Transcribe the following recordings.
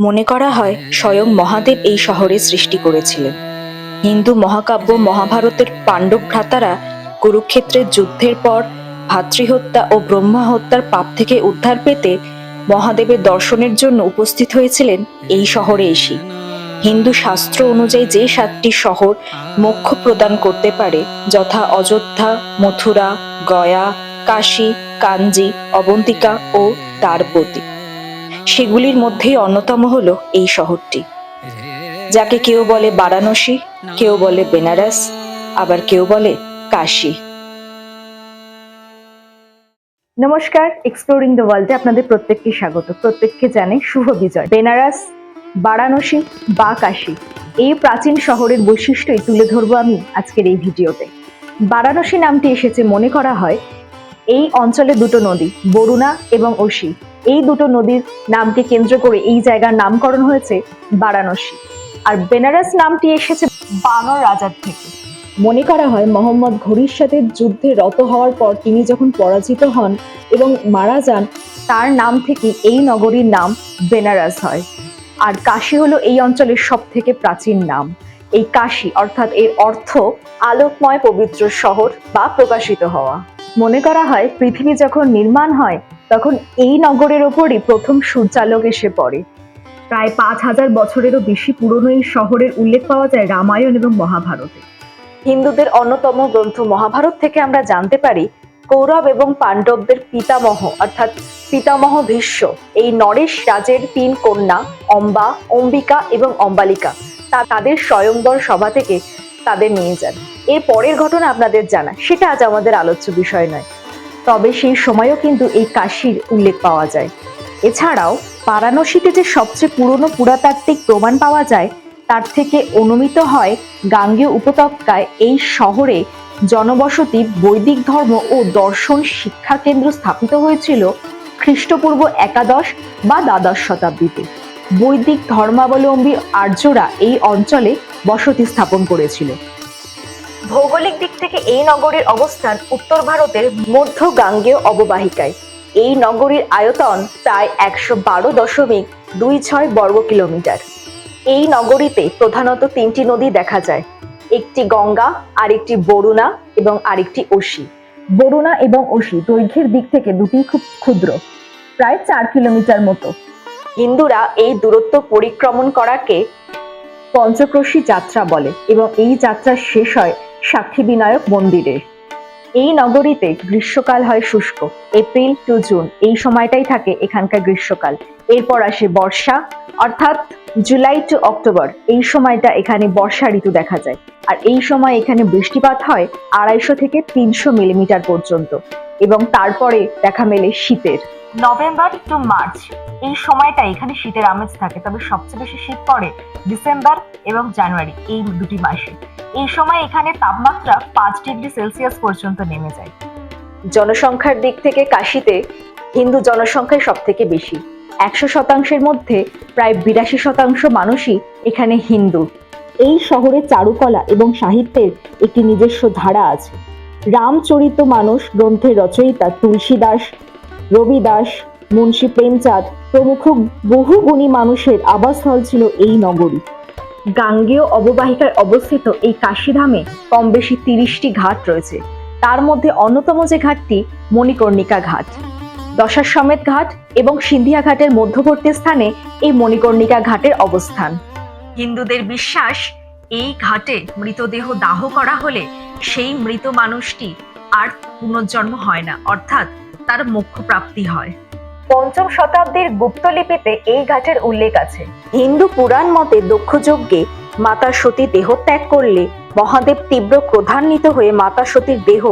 মনে করা হয়, স্বয়ং মহাদেব এই শহরের সৃষ্টি করেছিলেন। হিন্দু মহাকাব্য, মহাভারতের পাণ্ডব ভ্রাতারা কুরুক্ষেত্রের যুদ্ধের পর, ভাতৃহত্যা ও ব্রহ্মা হত্যার পাপ থেকে উদ্ধার পেতে মহাদেবের দর্শনের জন্য উপস্থিত হয়েছিলেন এই শহরে এসে। হিন্দু শাস্ত্র অনুযায়ী যে সাতটি শহর মোক্ষ প্রদান করতে পারে, যথা অযোধ্যা, মথুরা, গয়া, কাশী, কাঞ্জি, অবন্তিকা ও দ্বারপতি সেগুলির মধ্যেই অন্যতম হল এই শহরটি, যাকে কেউ বলে বারাণসী, কেউ বলে বেনারস, আবার কেউ বলে কাশী। নমস্কার এক্সপ্লোরিং দ্য ওয়ার্ল্ডে আপনাদের প্রত্যেককে স্বাগত। প্রত্যেককে জানে শুভ বিজয়। বেনারস, বারাণসী বা কাশী, এই প্রাচীন শহরের বৈশিষ্ট্যই তুলে ধরবো আমি আজকের এই ভিডিওতে। বারাণসী নামটি এসেছে মনে করা হয় এই অঞ্চলে দুটো নদী, বরুণা এবং অসি এই দুটো নদীর নামকে কেন্দ্র করে এই জায়গার নামকরণ হয়েছে বারাণসী। আর বেনারস নামটি এসেছে বানর রাজার থেকে। মনে করা হয় মোহাম্মদ ঘড়ির সাথে যুদ্ধে রত হওয়ার পর তিনি যখন পরাজিত হন এবং মারা যান, তার নাম থেকে এই নগরীর নাম বেনারস হয়। আর কাশী হলো এই অঞ্চলের সব থেকে প্রাচীন নাম। এই কাশী অর্থাৎ এর অর্থ আলোকময় পবিত্র শহর বা প্রকাশিত হওয়া। মনে করা হয় পৃথিবী যখন নির্মাণ হয়, তখন এই নগরের ওপরই প্রথম সূর্যালোক এসে পড়ে। প্রায় পাঁচ হাজার বছরেরও বেশি পুরনো এই শহরের উল্লেখ পাওয়া যায় রামায়ণ এবং মহাভারতে। হিন্দুদের অন্যতম গ্রন্থ মহাভারত থেকে আমরা জানতে পারি, কৌরব এবং পাণ্ডবদের পিতামহ, অর্থাৎ পিতামহ ভীষ্ম, এই নরেশ রাজের তিন কন্যা, অম্বা, অম্বিকা এবং অম্বালিকা। তা তাদের স্বয়ংবর সভা থেকে তাদের নিয়ে যান। এর পরের ঘটনা আপনাদের জানা, সেটা আজ আমাদের আলোচ্য বিষয় নয়। তবে সেই সময়ও কিন্তু এই কাশীর উল্লেখ পাওয়া যায়। এছাড়াও, বারাণসীতে যে সবচেয়ে পুরনো পুরাতাত্ত্বিক প্রমাণ পাওয়া যায়, তার থেকে অনুমিত হয় গাঙ্গেয় উপত্যকায় এই শহরে জনবসতি, বৈদিক ধর্ম ও দর্শন শিক্ষা কেন্দ্র স্থাপিত হয়েছিল খ্রিস্টপূর্ব একাদশ বা দ্বাদশ শতাব্দীতে। বৈদিক ধর্মাবলম্বী আর্যরা এই অঞ্চলে বসতি স্থাপন করেছিল। ভৌগোলিক দিক থেকে এই নগরীর অবস্থান উত্তর ভারতের মধ্য গাঙ্গেয় অববাহিকায়। এই নগরীর আয়তন প্রায় একশো বারো দশমিক দুই ছয় বর্গ কিলোমিটার। এই নগরীতে প্রধানত তিনটি নদী দেখা যায়, একটি গঙ্গা, আরেকটি বরুণা এবং আরেকটি অসি বরুণা এবং অসি দৈর্ঘ্যের দিক থেকে দুটি খুব ক্ষুদ্র, প্রায় চার কিলোমিটার মতো। হিন্দুরা এই দূরত্ব পরিক্রমণ করাকে পঞ্চক্রোশী যাত্রা বলে এবং এই যাত্রা শেষ হয় সাক্ষী বিনায়ক মন্দিরে। এই নগরীতে গ্রীষ্মকাল হয় শুষ্ক, এপ্রিল টু জুন, এই সময়টাই থাকে এখানকার গ্রীষ্মকাল। এরপর আসে বর্ষা, অর্থাৎ জুলাই টু অক্টোবর, এই সময়টা এখানে বর্ষা ঋতু দেখা যায়। আর এই সময় এখানে বৃষ্টিপাত হয় আড়াইশো থেকে তিনশো মিলিমিটার পর্যন্ত এবং তারপরে দেখা মেলে শীতের। নভেম্বর টু মার্চ এই সময়টা এখানে শীতের আমেজ থাকে, তবে সবচেয়ে বেশি শীত পড়ে ডিসেম্বর এবং জানুয়ারি এই দুটি মাসে। এই সময় এখানে তাপমাত্রা পাঁচ ডিগ্রি সেলসিয়াস পর্যন্ত নেমে যায়। জনসংখ্যার দিক থেকে কাশিতে হিন্দু জনসংখ্যাই সব থেকে বেশি। একশো শতাংশের মধ্যে প্রায় বিরাশি শতাংশ মানুষই এখানে হিন্দু। এই শহরে চারুকলা এবং সাহিত্যের একটি নিজস্ব ধারা আছে। রামচরিত মানুষ গ্রন্থের রচয়িতা তুলসী দাস রবি দাস মুন্সী প্রেমচাঁদ প্রমুখ বহু গুণী মানুষের আবাসস্থল ছিল এই নগরী। গাঙ্গেয় অববাহিকায় অবস্থিত এই কাশীধামে কম বেশি তিরিশটি ঘাট রয়েছে। তার মধ্যে অন্যতম যে ঘাটটি মণিকর্ণিকা ঘাট। দশাশ্বমেধ ঘাট এবং সিন্ধিয়া ঘাটের মধ্যবর্তী স্থানে এই মণিকর্ণিকা ঘাটের অবস্থান। হিন্দুদের বিশ্বাস, এই ঘাটে মৃতদেহ দাহ করা হলে সেই মৃত মানুষটি আর পুনর্জন্ম হয় না। অর্থাৎ তার মোক্ষ প্রাপ্তি হয়। পঞ্চম শতাব্দীর গুপ্তলিপিতে এই ঘাটের উল্লেখ আছে। হিন্দু পুরাণ মতে দক্ষযজ্ঞে মাতা সতী দেহত্যাগ করলে মহাদেব তীব্র ক্রোধান্বিত হয়ে মাতা সতীর দেহ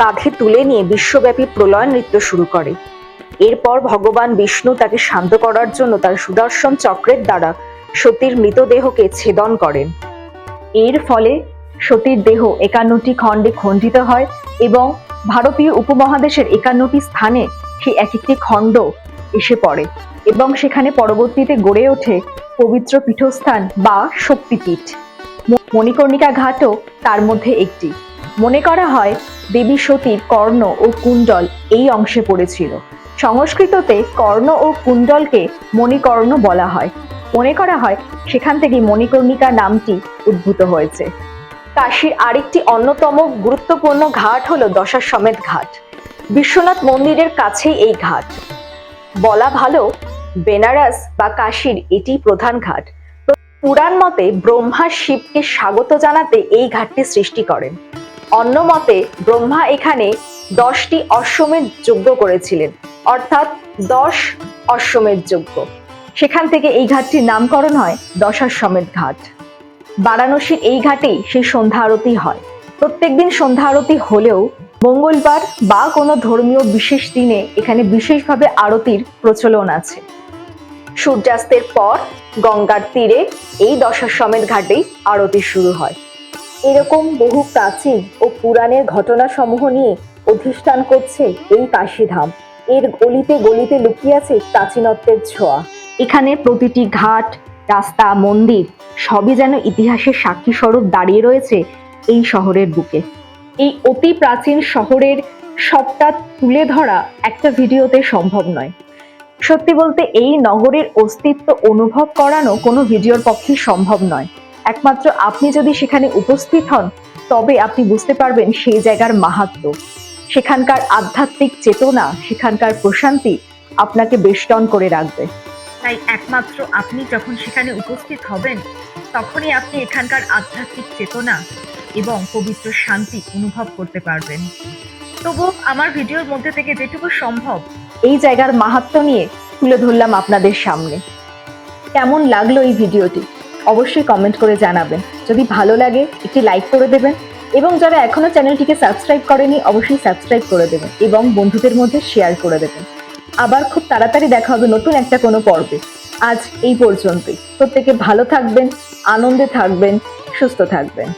কাঁধে তুলে নিয়ে বিশ্বব্যাপী প্রলয় নৃত্য শুরু করে। এরপর ভগবান বিষ্ণু তাকে শান্ত করার জন্য তার সুদর্শন চক্রের দ্বারা সতীর মৃতদেহকে ছেদন করেন। এর ফলে সতীর দেহ একান্নটি খণ্ডে খণ্ডিত হয় এবং ভারতীয় উপমহাদেশের একান্নটি স্থানে সেই এক একটি খণ্ড এসে পড়ে এবং সেখানে পরবর্তীতে গড়ে ওঠে পবিত্র পীঠস্থান বা শক্তিপীঠ। মণিকর্ণিকা ঘাটও তার মধ্যে একটি। মনে করা হয় দেবী সতীর কর্ণ ও কুণ্ডল এই অংশে পড়েছিল। সংস্কৃততে কর্ণ ও কুণ্ডলকে মণিকর্ণ বলা হয়। মনে করা হয় সেখান থেকে মণিকর্ণিকা নামটি উদ্ভূত হয়েছে। কাশীর আরেকটি অন্যতম গুরুত্বপূর্ণ ঘাট হলো দশাশ্বমেধ ঘাট। বিশ্বনাথ মন্দিরের কাছেই এই ঘাট। বলা ভালো, বেনারস বা কাশীর এটি প্রধান ঘাট। পুরাণ মতে ব্রহ্মা শিবকে স্বাগত জানাতে এই ঘাটটি সৃষ্টি করেন। অন্য মতে ব্রহ্মা এখানে দশটি অশ্বমেধ যজ্ঞ করেছিলেন, অর্থাৎ দশ অশ্বমেধ যজ্ঞ। সেখান থেকে এই ঘাটটির নামকরণ হয় দশাশ্বমেধ ঘাট। বারাণসীর এই ঘাটেই সেই সন্ধ্যা আরতি হয়। প্রত্যেকদিন সন্ধ্যা আরতি হলেও মঙ্গলবার বা কোনো ধর্মীয় বিশেষ দিনে এখানে বিশেষভাবে আরতির প্রচলন আছে। সূর্যাস্তের পর গঙ্গার তীরে এই দশাশ্বমেধ ঘাটেই আরতি শুরু হয়। এরকম বহু প্রাচীন ও পুরাণের ঘটনাসমূহ নিয়ে অধিষ্ঠান করছে এই কাশীধাম। এর গলিতে গলিতে লুকিয়ে প্রাচীনত্বের ছোঁয়া। এখানে প্রতিটি ঘাট রাস্তা, মন্দির, সবই যেন ইতিহাসের সাক্ষী স্বরূপ দাঁড়িয়ে রয়েছে এই শহরের বুকে। এই অতি প্রাচীন শহরের সবটা তুলে ধরা একটা ভিডিওতে সম্ভব নয়। সত্যি বলতে এই নগরের অস্তিত্ব অনুভব করানো কোনো ভিডিওর পক্ষে সম্ভব নয়। একমাত্র আপনি যদি সেখানে উপস্থিত হন, তবে আপনি বুঝতে পারবেন সেই জায়গার মাহাত্ম্য সেখানকার আধ্যাত্মিক চেতনা, সেখানকার প্রশান্তি আপনাকে বেষ্টন করে রাখবে। তাই একমাত্র আপনি যখন সেখানে উপস্থিত হবেন, তখনই আপনি এখানকার আধ্যাত্মিক চেতনা এবং পবিত্র শান্তি অনুভব করতে পারবেন। তবু আমার ভিডিওর মধ্যে থেকে যেটুকু সম্ভব, এই জায়গার মাহাত্ম্য নিয়ে তুলে ধরলাম আপনাদের সামনে। কেমন লাগল এই ভিডিওটি? অবশ্যই কমেন্ট করে জানাবেন। যদি ভালো লাগে, একটি লাইক করে দেবেন এবং যারা এখনও চ্যানেলটিকে সাবস্ক্রাইব করেনি, অবশ্যই সাবস্ক্রাইব করে দেবেন এবং বন্ধুদের মধ্যে শেয়ার করে দেবেন। আবার খুব তাড়াতাড়ি দেখা হবে নতুন একটা কোনো পর্বে। আজ এই পর্যন্তই। প্রত্যেকে ভালো থাকবেন, আনন্দে থাকবেন, সুস্থ থাকবেন।